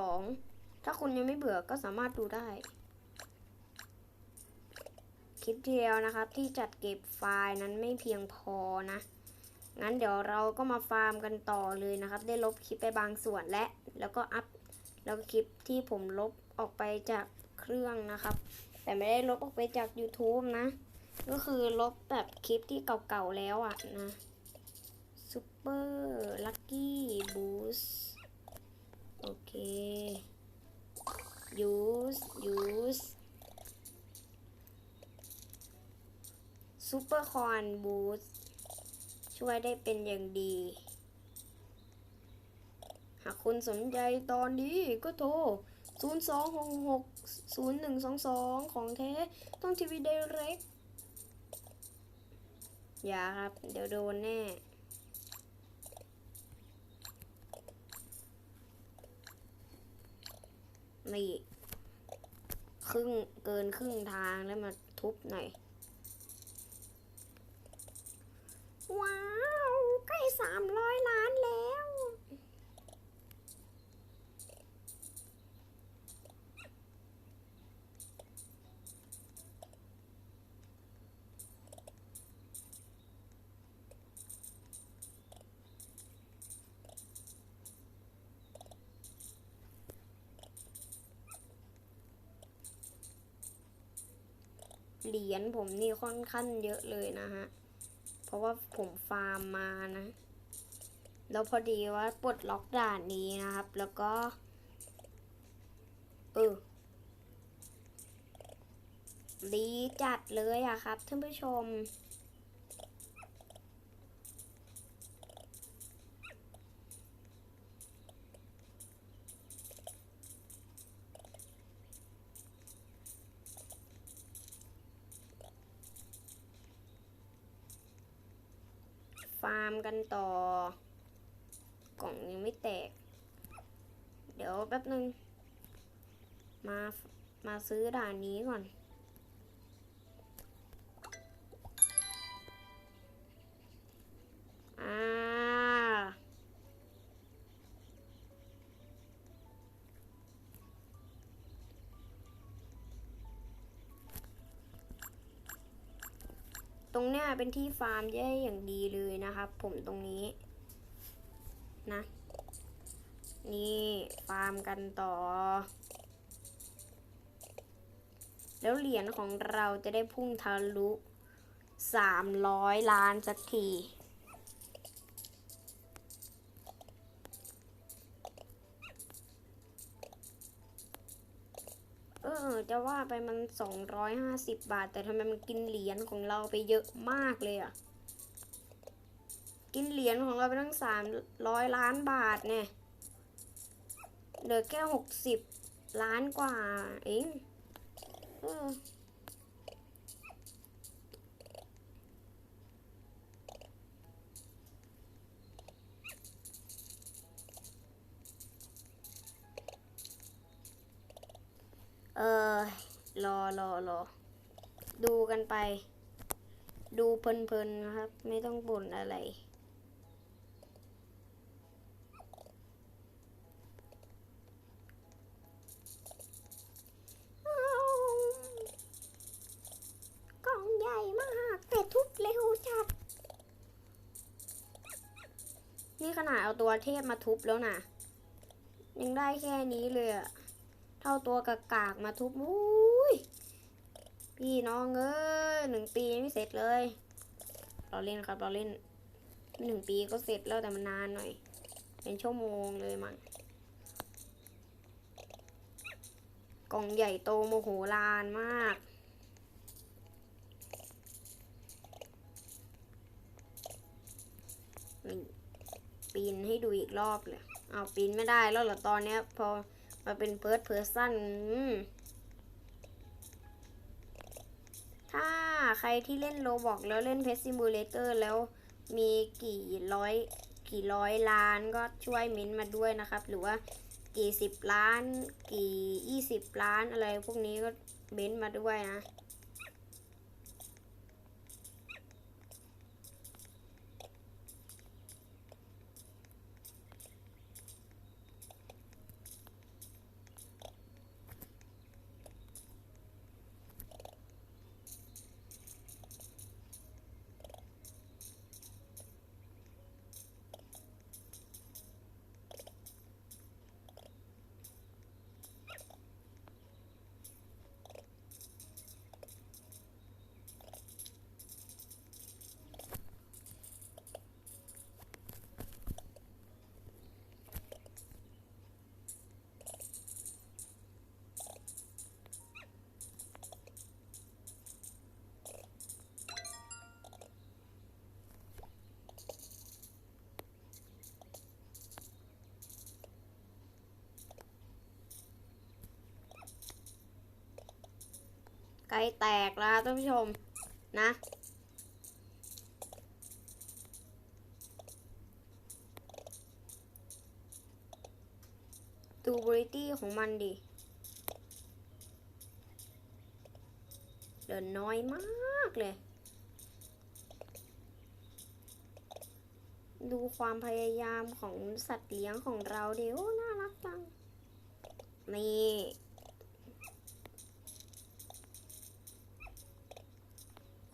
สองถ้าคุณยังไม่เบื่อก็สามารถดูได้ คลิปที่แล้วนะครับที่จัดเก็บไฟล์นั้นไม่เพียงพอนะ งั้นเดี๋ยวเราก็มาฟาร์มกันต่อเลยนะครับ ได้ลบคลิปไปบางส่วนและแล้วก็อัพแล้วก็คลิปที่ผมลบออกไปจากเครื่องนะครับ แต่ไม่ได้ลบออกไปจาก YouTube นะ ก็คือลบแบบคลิปที่เก่าๆแล้วอะนะซูเปอร์ลัคกี้บูสโอเคยูสยูส ซูเปอร์คอนบูสช่วยได้เป็นอย่างดี หากคุณสนใจตอนนี้ก็โทร 0 2 6 6 0 1 2 2 ของแท้ต้องทีวีเดเร็กอย่าครับ เดี๋ยวโดนแน่นี่ครึ่งเกินครึ่งทางแล้วมาทุบหน่อย ว้าว ใกล้สามร้อยล้านแล้ว เหรียญผมนี่ค่อนข้างเยอะเลยนะฮะ เพราะว่าผมฟาร์มมานะ แล้วพอดีว่าปลดล็อกด่านนี้นะครับ แล้วก็ เออดีจัดเลยอะครับท่านผู้ชม ฟาร์มกันต่อ กล่องยังไม่แตก เดี๋ยวแป๊บนึง มา มาซื้อด่านนี้ก่อน ตรงเนี้ยเป็นที่ฟาร์มได้อย่างดีเลยนะครับ ผมตรงนี้นะ นี่ฟาร์มกันต่อ แล้วเหรียญของเราจะได้พุ่งทะลุสามร้อยล้านสักที จะว่าไปมัน 250 บาท แต่ทำไมมันกินเหรียญของเราไปเยอะมากเลยอะกินเหรียญของเราไปตั้ง 300 ล้านบาทเนี่ยเหลือแค่ 60 ล้านกว่าเองเออ เออรอรอรอดูกันไป ดูเพลินๆนะครับ ไม่ต้องบ่นอะไร กล่องใหญ่มาก แต่ทุบเร็วจัด นี่ขนาดเอาตัวเทพมาทุบแล้วนะยังได้แค่นี้เลยอะ เท่าตัวกากากมาทุบอุ้ยพี่น้องเอ้ยหนึ่งปียังไม่เสร็จเลยเราเล่นครับเราเล่นหนึ่งปีก็เสร็จแล้วแต่มันนานหน่อย เป็นชั่วโมงเลยมั้งกล่องใหญ่โตโมโหลานมากปีนให้ดูอีกรอบเลย เอาปีนไม่ได้แล้วเหรอตอนเนี้ยพอ มาเป็นเพิร์ดเพอร์ซันถ้าใครที่เล่นโลบอกแล้วเล่นเพ s ซิมูเลเตอร์แล้วมีกี่ร้อยกี่ร้อยล้านก็ช่วยเม้นต์มาด้วยนะครับ หรือว่ากี่สิบล้าน กี่ยี่สิบล้านอะไรพวกนี้ก็เม้นต์มาด้วยนะ ล้แตกแล้วท่านผู้ชมนะดูบริตี้ของมันดิ เดินน้อยมากเลย ดูความพยายามของสัตว์เลี้ยงของเราดิโอ้น่ารักจัง นี่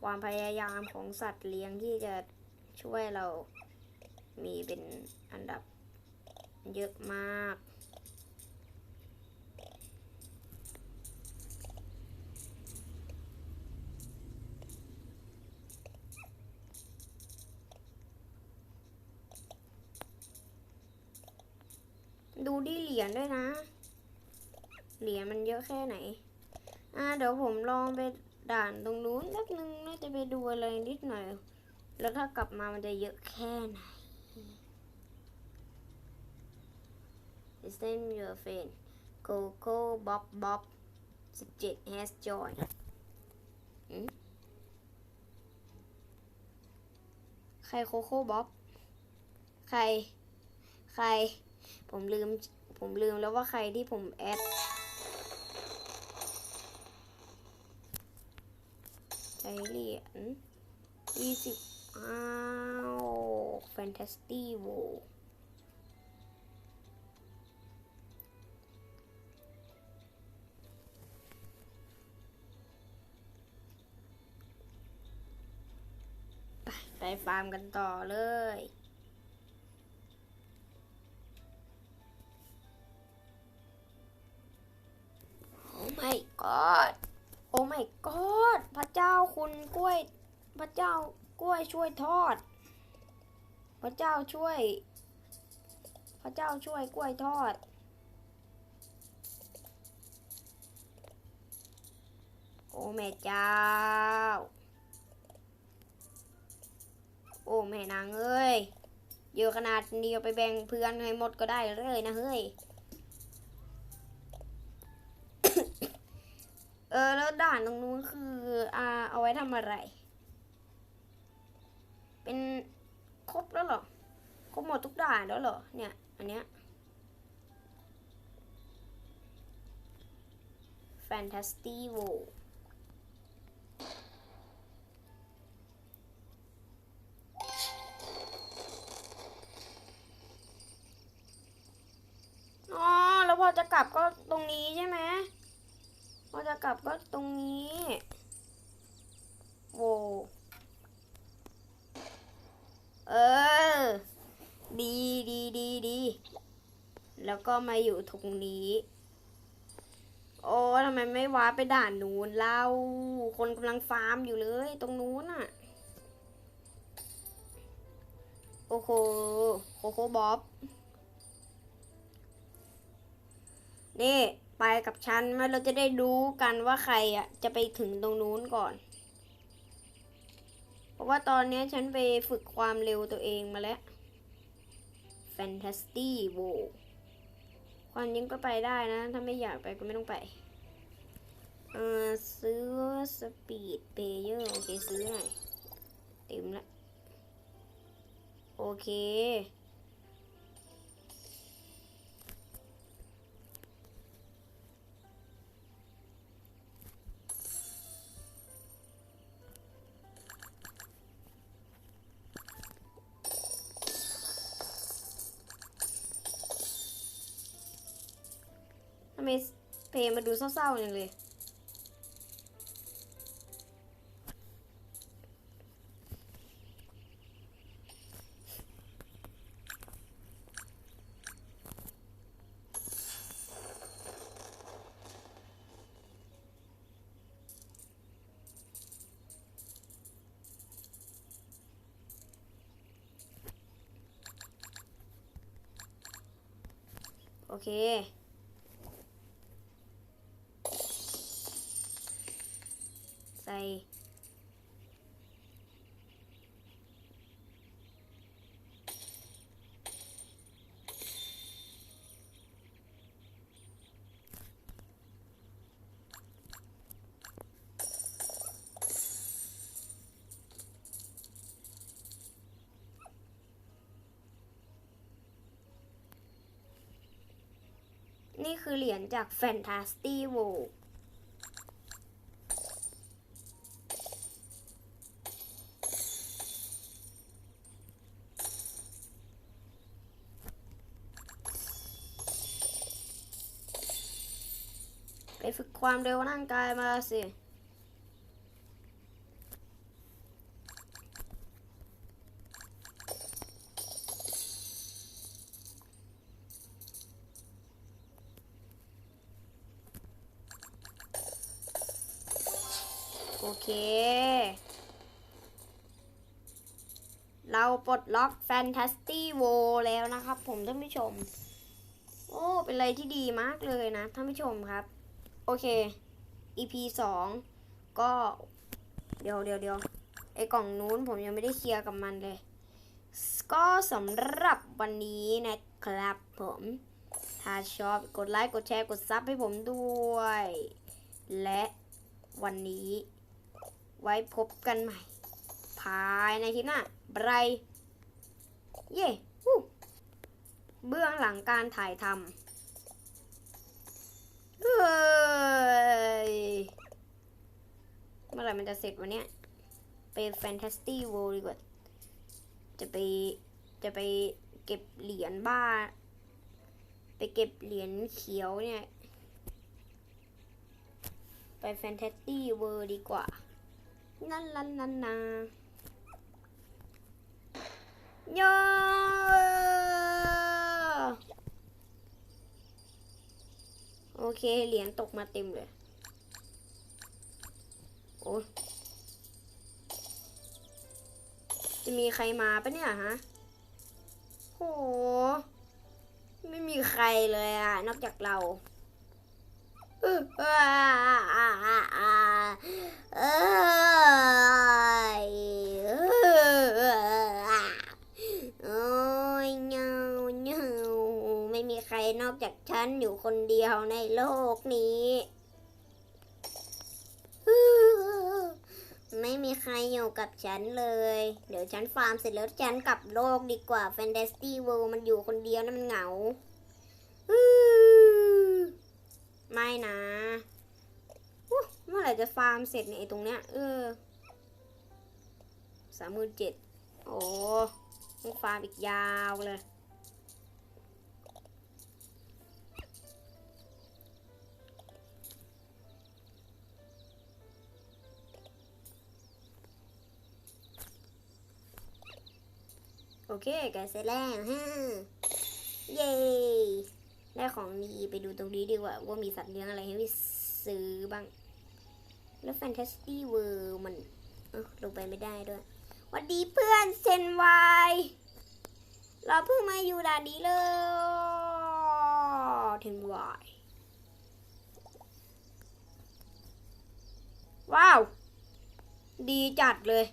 ความพยายามของสัตว์เลี้ยงที่จะช่วยเรามีเป็นอันดับเยอะมาก ดูดิเหรียญด้วยนะ เหรียญมันเยอะแค่ไหน อ่าเดี๋ยวผมลองไป ด่านตรงนู้นสักนึงน่าจะไปดูอะไรนิดหน่อย แล้วถ้ากลับมามันจะเยอะแค่ไหน Is name your friend Coco Bob Bob 17 has joined หืมใครโคโค่บ๊อบ ใคร ใคร ผมลืม ผมลืมแล้วว่าใครที่ผมแอด ช้เหรียญยี่สิบอ้าวแฟนตาสตี้โวไปไปฟาร์มกันต่อเลย โอ้ my god โอ้ my god พระเจ้าคุณกล้วย พระเจ้ากล้วยช่วยทอด พระเจ้าช่วย พระเจ้าช่วยกล้วยทอด โอ้แม่เจ้า โอ้แม่นางเอ้ยเยอะขนาดนี้เอาไปแบ่งเพื่อนให้หมดก็ได้เลยนะเฮ้ย เออ แล้วด่านตรงนู้นคืออ่าเอาไว้ทำอะไร เป็นครบแล้วหรอ ครบหมดทุกด่านแล้วหรอ เนี่ย อันเนี้ย Fantastivo อ๋ แล้วก็มาอยู่ตรงนี้ โอ้ทำไมไม่ว้าไปด่านนู้นเล่าคนกำลังฟาร์มอยู่เลย ตรงนู้นน่ะโอ้โหโคโคบ๊อบ นี่ไปกับฉันมาเราจะได้รู้กันว่าใครอะ จะไปถึงตรงนู้นก่อน เพราะว่าตอนนี้ฉันไปฝึกความเร็วตัวเองมาแล้ว Fantasy w o ความจริงก็ไปได้นะ ถ้าไม่อยากไปก็ไม่ต้องไป เออซื้อสปีดเพเยอร์โอเคซื้อหน่อยเต็มละ โอเค มเพลงมาดูเศร้าๆอย่างเลย โอเค ใส่ โนี่คือเหรียญจาก Fantasy World ไปฝึกความเร็วร่างกายมาสิ เค เราปลดล็อก Fantasy World แล้วนะครับ ผมท่านผู้ชม โอ้ เป็นอะไรที่ดีมากเลยนะท่านผู้ชมครับ โอเค EP สองก็ เดี๋ยวเดี๋ยวเดี๋ยวไอ้กล่องนู้นผมยังไม่ได้เคลียร์กับมันเลย ก็สำหรับวันนี้นะครับผมถ้าชอบกดไลค์ กดแชร์ กดซับให้ผมด้วย และวันนี้ ไว้พบกันใหม่ ภายในคลิปหน้าบรายเย่ฮู้เบื้องหลังการถ่ายทำเฮ้ย เมื่อไหร่มันจะเสร็จวันเนี้ยไปแฟนตาสตี้เวิลด์ดีกว่า จะไป จะไปเก็บเหรียญบ้า ไปเก็บเหรียญเขียวเนี่ย ไปแฟนตาสตี้เวิลด์ดีกว่า นั่นลันนันนาโยโอเค เหรียญตกมาเต็มเลย โอ้จะมีใครมาปะเนี่ยฮะโห ไม่มีใครเลยอะนอกจากเรา ไม่มีใครนอกจากฉันอยู่คนเดียวในโลกนี้ ไม่มีใครอยู่กับฉันเลย เดี๋ยวฉันฟาร์มเสร็จแล้วฉันกลับโลกดีกว่า Fantasy World มันอยู่คนเดียวนะมันเหงา ไม่นะเมื่อไหร่จะฟาร์มเสร็จเนี่ยตรงเนี้ย เออสามหมื่นเจ็ดโอ้ต้องฟาร์มอีกยาวเลย โอเคแกเสร็จแล้วฮะ เย้ ได้ของดีไปดูตรงนี้ดีกว่า ว่ามีสัตว์เลี้ยงอะไรให้ซื้อบ้าง แล้ว Fantasy World มันลงไปไม่ได้ด้วยวัสดีเพื่อนเซนไวเราเพิ่งมาอยู่ด่านนี้เลยเทนวายว้าว ดีจัดเลย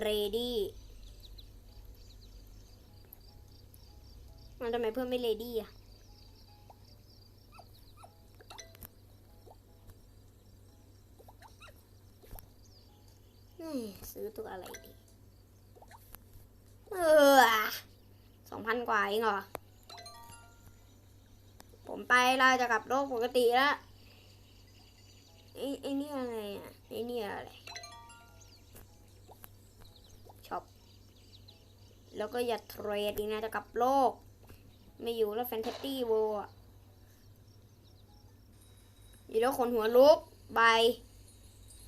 เรดี้มันทำไมเพื่อนไม่เรดี้อะ เฮ้ย ซื้อตัวอะไรดี เออสองพันกว่าเองเหรอ ผมไปเราจะกลับโลกปกติแล้วไอ้ไอ้นี่อะไรอะไอ้นี่อะไรช็อปแล้วก็อย่าเทรดอีกนะจะกลับโลก ไม่อยู่แล้วแฟนตาซีโวอะอยู่แล้วขนหัวลุกบาย